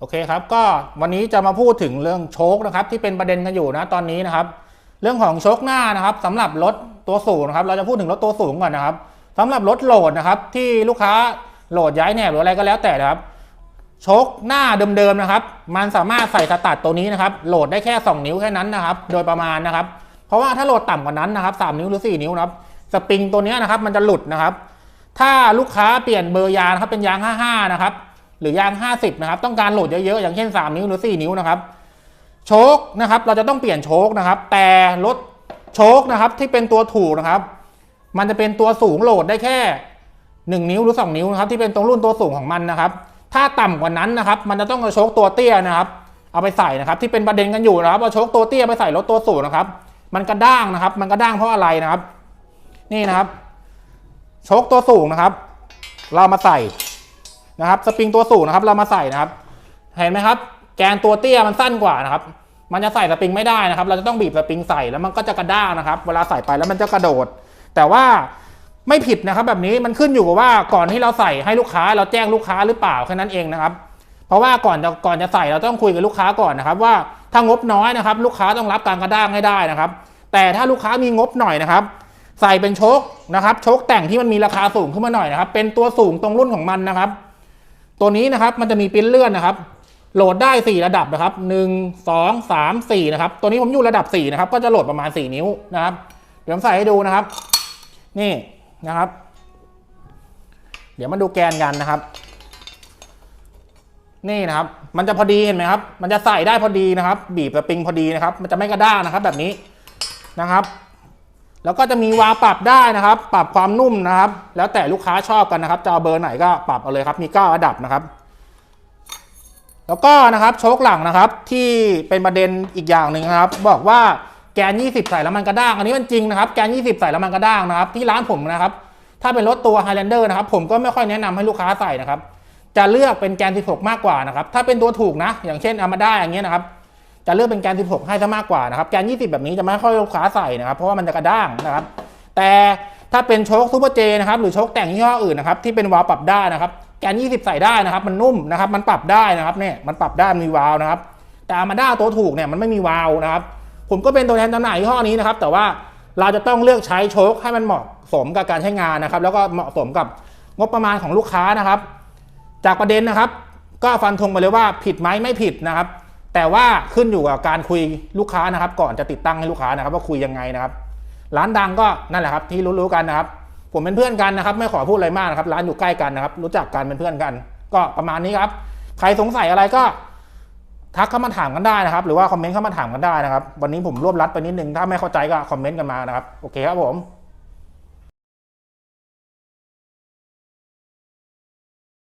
โอเคครับก็วันนี้จะมาพูดถึงเรื่องโชคนะครับที่เป็นประเด็นกันอยู่นะตอนนี้นะครับ เรื่องของโชคหน้านะครับสำหรับรถตัวสูงนะครับเราจะพูดถึงรถตัวสูงก่อนนะครับสำหรับรถโหลดนะครับที่ลูกค้าโหลดย้ายแหนบหรืออะไรก็แล้วแต่นะครับโชคหน้าเดิมๆนะครับ มันสามารถใส่สตัดตัวนี้นะครับโหลดได้แค่ 2 นิ้วแค่นั้นนะครับ โดยประมาณนะครับ เพราะว่าถ้าโหลดต่ำกว่านั้นนะครับ3นิ้วหรือ 4 นิ้วนะครับสปริงตัวเนี้ยนะครับมันจะหลุดนะครับ ถ้าลูกค้าเปลี่ยนเบอร์ยางนะครับเป็นยาง 55 นะครับ หรือยาง 50 นะครับ ต้องการโหลดเยอะๆ อย่างเช่น 3 นิ้วหรือ 4 นิ้วนะครับ โชคนะครับ เราจะต้องเปลี่ยนโชคนะครับ แต่รถโชคนะครับที่เป็นตัวถูกนะครับ มันจะเป็นตัวสูงโหลดได้แค่ 1 นิ้วหรือ 2 นิ้วนะครับ ที่เป็นตรงรุ่นตัวสูงของมันนะครับ ถ้าต่ำกว่านั้นนะครับ มันจะต้องเอาโชคตัวเตี้ยนะครับ เอาไปใส่นะครับ ที่เป็นประเด็นกันอยู่นะครับเอาโชคตัวเตี้ยไปใส่รถตัวสูงนะครับ มันกระด้างนะครับ มันกระด้างเพราะอะไรนะครับ นี่นะครับ โชคตัวสูงนะครับ เรามาใส่ นะครับสปริงตัวสูงนะครับเรามาใส่นะครับ เห็นไหมครับ แกนตัวเตี้ยมันสั้นกว่านะครับ มันจะใส่สปริงไม่ได้นะครับ เราจะต้องบีบสปริงใส่แล้วมันก็จะกระด้างนะครับ เวลาใส่ไปแล้วมันจะกระโดด แต่ว่าไม่ผิดนะครับแบบนี้มันขึ้นอยู่กับว่าก่อนที่เราใส่ให้ลูกค้าเราแจ้งลูกค้าหรือเปล่าแค่นั้นเองนะครับ เพราะว่าก่อนจะก่อนจะใส่เราต้องคุยกับลูกค้าก่อนนะครับ ว่าถ้างบน้อยนะครับ ลูกค้าต้องรับการกระด้างให้ได้นะครับ แต่ถ้าลูกค้ามีงบหน่อยนะครับ ใส่เป็นโชคนะครับ โชคแต่งที่มันมีราคาสูงขึ้นมาหน่อยนะครับ เป็นตัวสูงตรงรุ่นของมันนะครับ ตัวนี้นะครับมันจะมีปิ้นเลื่อนนะครับ โหลดได้ 4 ระดับนะครับ 1 2 3 4 นะครับ ตัวนี้ผมอยู่ระดับ 4 นะครับ ก็จะโหลดประมาณ 4 นิ้วนะครับ เดี๋ยวผมใส่ให้ดูนะครับ นี่นะครับ เดี๋ยวมาดูแกนกันนะครับ นี่นะครับ มันจะพอดีเห็นไหมครับ มันจะใส่ได้พอดีนะครับ บีบสปริงพอดีนะครับ มันจะไม่กระด้างนะครับ แบบนี้นะครับ แล้วก็จะมีวาปรับได้นะครับ ปรับความนุ่มนะครับ แล้วแต่ลูกค้าชอบกันนะครับจะเอาเบอร์ไหนก็ปรับเอาเลยครับมี9ระดับนะครับ แล้วก็นะครับโชคหลังนะครับ ที่เป็นประเด็นอีกอย่างหนึ่งนะครับ บอกว่าแกน 20 ใส่แล้วมันกระด้าง อันนี้มันจริงนะครับแกน 20 ใส่แล้วมันกระด้างนะครับ ที่ร้านผมนะครับ ถ้าเป็นรถตัว Highlander นะครับ ผมก็ไม่ค่อยแนะนำให้ลูกค้าใส่นะครับ จะเลือกเป็นแกน 16 มากกว่านะครับ ถ้าเป็นตัวถูกนะ อย่างเช่น Armada อย่างเงี้ยนะครับ จะเลือกเป็นแกน 16 ให้ซะมากกว่านะครับ แกน 20 แบบนี้จะไม่ค่อยลูกค้าใส่นะครับ เพราะว่ามันจะกระด้างนะครับ แต่ถ้าเป็นโชคซูเปอร์เจนะครับ หรือโชคแต่งยี่ห้ออื่นนะครับ ที่เป็นวาล์วปรับได้นะครับ แกน 20 ใส่ได้นะครับ มันนุ่มนะครับ มันปรับได้นะครับเนี่ย มันปรับได้มีวาล์วนะครับ แต่อามาด้าตัวถูกเนี่ยมันไม่มีวาล์วนะครับ ผมก็เป็นตัวแทนจำหน่ายยี่ห้อนี้นะครับ แต่ว่าเราจะต้องเลือกใช้โชคให้มันเหมาะสมกับการใช้งานนะครับ แล้วก็เหมาะสมกับงบประมาณของลูกค้านะครับ จากประเด็นนะครับ ก็ฟันธงไปเลยว่าผิดไหมไม่ผิดนะครับ แต่ว่าขึ้นอยู่กับการคุยลูกค้านะครับ ก่อนจะติดตั้งให้ลูกค้านะครับ ว่าคุยยังไงนะครับ ร้านดังก็นั่นแหละครับ ที่รู้ๆกันนะครับ ผมเป็นเพื่อนกันนะครับ ไม่ขอพูดอะไรมากนะครับ ร้านอยู่ใกล้กันนะครับ รู้จักกันเป็นเพื่อนกัน ก็ประมาณนี้ครับ ใครสงสัยอะไรก็ทักเข้ามาถามกันได้นะครับ หรือว่าคอมเมนต์เข้ามาถามกันได้นะครับ วันนี้ผมรวบรัดไปนิดนึงถ้าไม่เข้าใจก็คอมเมนต์กันมานะครับโอเคครับผม